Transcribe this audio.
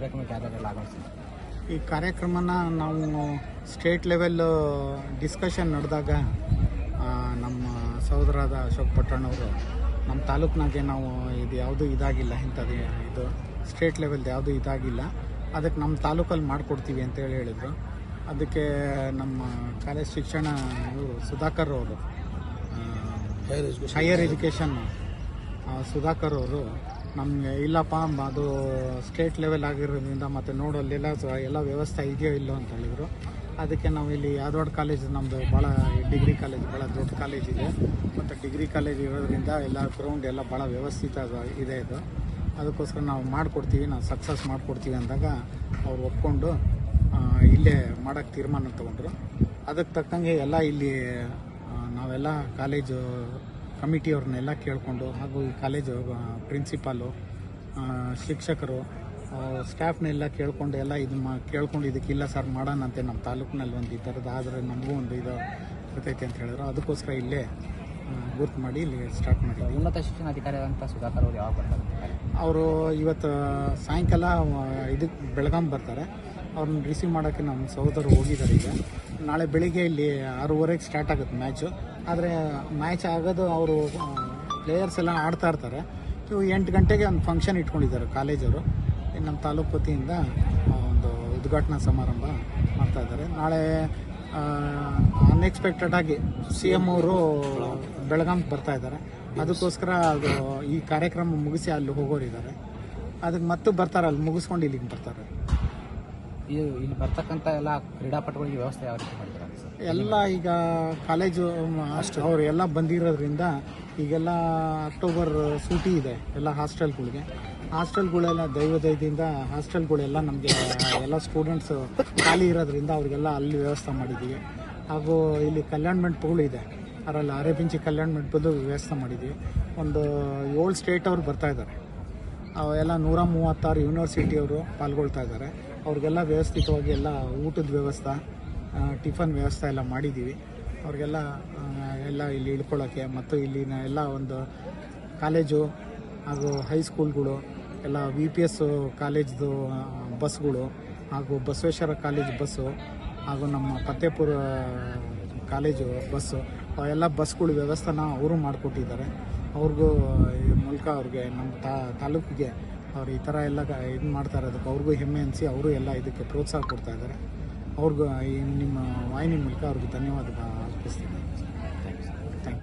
ಕಾರ್ಯಕ್ರಮಕ್ಕೆ ಯಾರ್ಯಾರೆಲ್ಲ ಆಗಮಿಸಿದ್ರು ಈ ಕಾರ್ಯಕ್ರಮನ ನಾವು ಸ್ಟೇಟ್ ಲೆವೆಲ್ ಡಿಸ್ಕಷನ್ ನಡೆದಾಗ ನಮ್ಮ ಸಹೋದರಾದ ಅಶೋಕ್ ಪಟ್ಟಣ್ಣವರು ನಮ್ಮ ತಾಲೂಕಿನಾಗೆ ನಾವು ಇದು ಯಾವುದು ಇದಾಗಿಲ್ಲ ಇಂಥದ್ದು ಇದು ಸ್ಟೇಟ್ ಲೆವೆಲ್ದು ಯಾವುದು ಇದಾಗಿಲ್ಲ. ಅದಕ್ಕೆ ನಮ್ಮ ತಾಲೂಕಲ್ಲಿ ಮಾಡಿಕೊಡ್ತೀವಿ ಅಂತೇಳಿ ಹೇಳಿದರು. ಅದಕ್ಕೆ ನಮ್ಮ ಕಾಲೇಜ್ ಶಿಕ್ಷಣ ಇವರು ಸುಧಾಕರ್ ಅವರು ಹೈಯರ್ ಎಜುಕೇಷನ್ ಸುಧಾಕರ್ ಅವರು ನಮಗೆ ಇಲ್ಲಪ್ಪ ಅದು ಸ್ಟೇಟ್ ಲೆವೆಲ್ ಆಗಿರೋದ್ರಿಂದ ಮತ್ತು ನೋಡಲ್ಲೆಲ್ಲ ಎಲ್ಲ ವ್ಯವಸ್ಥೆ ಇದೆಯೋ ಇಲ್ಲೋ ಅಂತ ಹೇಳಿದರು. ಅದಕ್ಕೆ ನಾವು ಇಲ್ಲಿ ಯಾದವಾಡ ಕಾಲೇಜ್ ನಮ್ಮದು ಭಾಳ ಡಿಗ್ರಿ ಕಾಲೇಜ್ ಭಾಳ ದೊಡ್ಡ ಕಾಲೇಜ್ ಇದೆ. ಮತ್ತು ಡಿಗ್ರಿ ಕಾಲೇಜ್ ಇರೋದ್ರಿಂದ ಎಲ್ಲ ಗ್ರೌಂಡ್ ಎಲ್ಲ ಭಾಳ ವ್ಯವಸ್ಥಿತ ಇದೆ ಇದು ಅದಕ್ಕೋಸ್ಕರ ನಾವು ಮಾಡಿಕೊಡ್ತೀವಿ, ನಾವು ಸಕ್ಸಸ್ ಮಾಡಿಕೊಡ್ತೀವಿ ಅಂದಾಗ ಅವ್ರು ಒಪ್ಕೊಂಡು ಇಲ್ಲೇ ಮಾಡೋಕ್ಕೆ ತೀರ್ಮಾನ ತೊಗೊಂಡ್ರು. ಅದಕ್ಕೆ ತಕ್ಕಂಗೆ ಎಲ್ಲ ಇಲ್ಲಿ ನಾವೆಲ್ಲ ಕಾಲೇಜು ಕಮಿಟಿಯವ್ರನ್ನೆಲ್ಲ ಕೇಳಿಕೊಂಡು ಹಾಗೂ ಈ ಕಾಲೇಜು ಪ್ರಿನ್ಸಿಪಾಲು ಶಿಕ್ಷಕರು ಸ್ಟಾಫ್ನೆಲ್ಲ ಕೇಳಿಕೊಂಡು ಎಲ್ಲ ಇದು ಮಾ ಕೇಳ್ಕೊಂಡು ಇದಕ್ಕಿಲ್ಲ ಸರ್ ಮಾಡೋಣಂತೆ ನಮ್ಮ ತಾಲೂಕಿನಲ್ಲಿ ಒಂದು ಈ ಥರದ್ದು ಆದರೆ ನಮಗೂ ಒಂದು ಇದು ಬರ್ತೈತೆ ಅಂತ ಹೇಳಿದ್ರು. ಅದಕ್ಕೋಸ್ಕರ ಇಲ್ಲೇ ಗುರ್ತು ಮಾಡಿ ಇಲ್ಲಿ ಸ್ಟಾರ್ಟ್ ಮಾಡಿದ್ವಿ. ಉನ್ನತ ಶಿಕ್ಷಣ ಅಧಿಕಾರಿಯಾದಂಥ ಸುಧಾಕರ್ ಅವರು ಯಾವಾಗ ಬರ್ತಾರೆ ಅವರು ಇವತ್ತು ಸಾಯಂಕಾಲ ಇದಕ್ಕೆ ಬೆಳಗಾಂ ಬರ್ತಾರೆ. ಅವ್ರನ್ನ ರಿಸೀವ್ ಮಾಡೋಕ್ಕೆ ನಮ್ಮ ಸಹೋದರು ಹೋಗಿದ್ದಾರೆ ಈಗ. ನಾಳೆ ಬೆಳಿಗ್ಗೆ ಇಲ್ಲಿ ಆರೂವರೆಗೆ ಸ್ಟಾರ್ಟ್ ಆಗುತ್ತೆ ಮ್ಯಾಚು ಆದರೆ ಮ್ಯಾಚ್ ಆಗೋದು ಅವರು ಪ್ಲೇಯರ್ಸ್ ಎಲ್ಲ ಆಡ್ತಾ ಇರ್ತಾರೆ. ಇವು ಎಂಟು ಗಂಟೆಗೆ ಒಂದು ಫಂಕ್ಷನ್ ಇಟ್ಕೊಂಡಿದ್ದಾರೆ ಕಾಲೇಜವರು ನಮ್ಮ ತಾಲೂಕು ವತಿಯಿಂದ ಒಂದು ಉದ್ಘಾಟನಾ ಸಮಾರಂಭ ಮಾಡ್ತಾ ಇದ್ದಾರೆ. ನಾಳೆ ಅನ್ಎಕ್ಸ್ಪೆಕ್ಟೆಡಾಗಿ ಸಿ ಎಂ ಅವರು ಬೆಳಗಾಂಗೆ ಬರ್ತಾ ಇದ್ದಾರೆ. ಅದಕ್ಕೋಸ್ಕರ ಅದು ಈ ಕಾರ್ಯಕ್ರಮ ಮುಗಿಸಿ ಅಲ್ಲಿ ಹೋಗೋರಿದ್ದಾರೆ. ಅದಕ್ಕೆ ಮತ್ತೆ ಬರ್ತಾರೆ, ಅಲ್ಲಿ ಮುಗಿಸ್ಕೊಂಡು ಇಲ್ಲಿಗೆ ಬರ್ತಾರೆ. ಇದು ಇಲ್ಲಿ ಬರ್ತಕ್ಕಂಥ ಎಲ್ಲ ಕ್ರೀಡಾಪಟುಗಳಿಗೆ ವ್ಯವಸ್ಥೆ ಯಾವ ರೀತಿ ಸರ್? ಎಲ್ಲ ಈಗ ಕಾಲೇಜು ಅವರು ಎಲ್ಲ ಬಂದಿರೋದ್ರಿಂದ ಈಗೆಲ್ಲ ಅಕ್ಟೋಬರ್ ಸೂಟಿ ಇದೆ ಎಲ್ಲ ಹಾಸ್ಟೆಲ್ಗಳಿಗೆ. ಹಾಸ್ಟೆಲ್ಗಳೆಲ್ಲ ದೈವದಯದಿಂದ ಹಾಸ್ಟೆಲ್ಗಳೆಲ್ಲ ನಮಗೆ ಎಲ್ಲ ಸ್ಟೂಡೆಂಟ್ಸು ಖಾಲಿ ಇರೋದ್ರಿಂದ ಅವ್ರಿಗೆಲ್ಲ ಅಲ್ಲಿ ವ್ಯವಸ್ಥೆ ಮಾಡಿದ್ದೀವಿ. ಹಾಗೂ ಇಲ್ಲಿ ಕಲ್ಯಾಣ ಮಂಟಪಗಳು ಇದೆ. ಅದರಲ್ಲಿ ಅರೆಬಿಂಚಿ ಕಲ್ಯಾಣ ಮಂಟಪದ ವ್ಯವಸ್ಥೆ ಮಾಡಿದ್ದೀವಿ. ಒಂದು ಏಳು ಸ್ಟೇಟ್ ಅವ್ರು ಬರ್ತಾ ಅವೆಲ್ಲ ನೂರ ಮೂವತ್ತಾರು ಯೂನಿವರ್ಸಿಟಿಯವರು ಪಾಲ್ಗೊಳ್ತಾ ಇದ್ದಾರೆ. ಅವ್ರಿಗೆಲ್ಲ ವ್ಯವಸ್ಥಿತವಾಗಿ ಎಲ್ಲ ಊಟದ ವ್ಯವಸ್ಥೆ ಟಿಫನ್ ವ್ಯವಸ್ಥೆ ಎಲ್ಲ ಮಾಡಿದ್ದೀವಿ. ಅವ್ರಿಗೆಲ್ಲ ಎಲ್ಲ ಇಲ್ಲಿ ಇಳ್ಕೊಳ್ಳೋಕ್ಕೆ ಮತ್ತು ಇಲ್ಲಿನ ಎಲ್ಲ ಒಂದು ಕಾಲೇಜು ಹಾಗೂ ಹೈಸ್ಕೂಲ್ಗಳು ಎಲ್ಲ ವಿ ಪಿ ಎಸ್ ಕಾಲೇಜ್ದು ಬಸ್ಗಳು ಹಾಗೂ ಬಸವೇಶ್ವರ ಕಾಲೇಜ್ ಬಸ್ಸು ಹಾಗೂ ನಮ್ಮ ಫತೇಪುರ ಕಾಲೇಜು ಬಸ್ಸು, ಅವೆಲ್ಲ ಬಸ್ಗಳು ವ್ಯವಸ್ಥೆನ ಅವರು ಮಾಡಿಕೊಟ್ಟಿದ್ದಾರೆ. ಅವ್ರಿಗೂ ಮೂಲಕ ಅವ್ರಿಗೆ, ನಮ್ಮ ತಾ, ತಾಲೂಕಿಗೆ ಅವ್ರು ಈ ಥರ ಎಲ್ಲ ಇದು ಮಾಡ್ತಾ ಇರೋದಕ್ಕೆ ಅವ್ರಿಗೂ ಹೆಮ್ಮೆ ಅನಿಸಿ ಅವರು ಎಲ್ಲ ಇದಕ್ಕೆ ಪ್ರೋತ್ಸಾಹ ಕೊಡ್ತಾ ಇದ್ದಾರೆ ಅವ್ರಿಗೂ ನಿಮ್ಮ ವಾಹಿನಿ ಮೂಲಕ ಅವ್ರಿಗೆ ಧನ್ಯವಾದ ಅರ್ಪಿಸ್ತೀನಿ.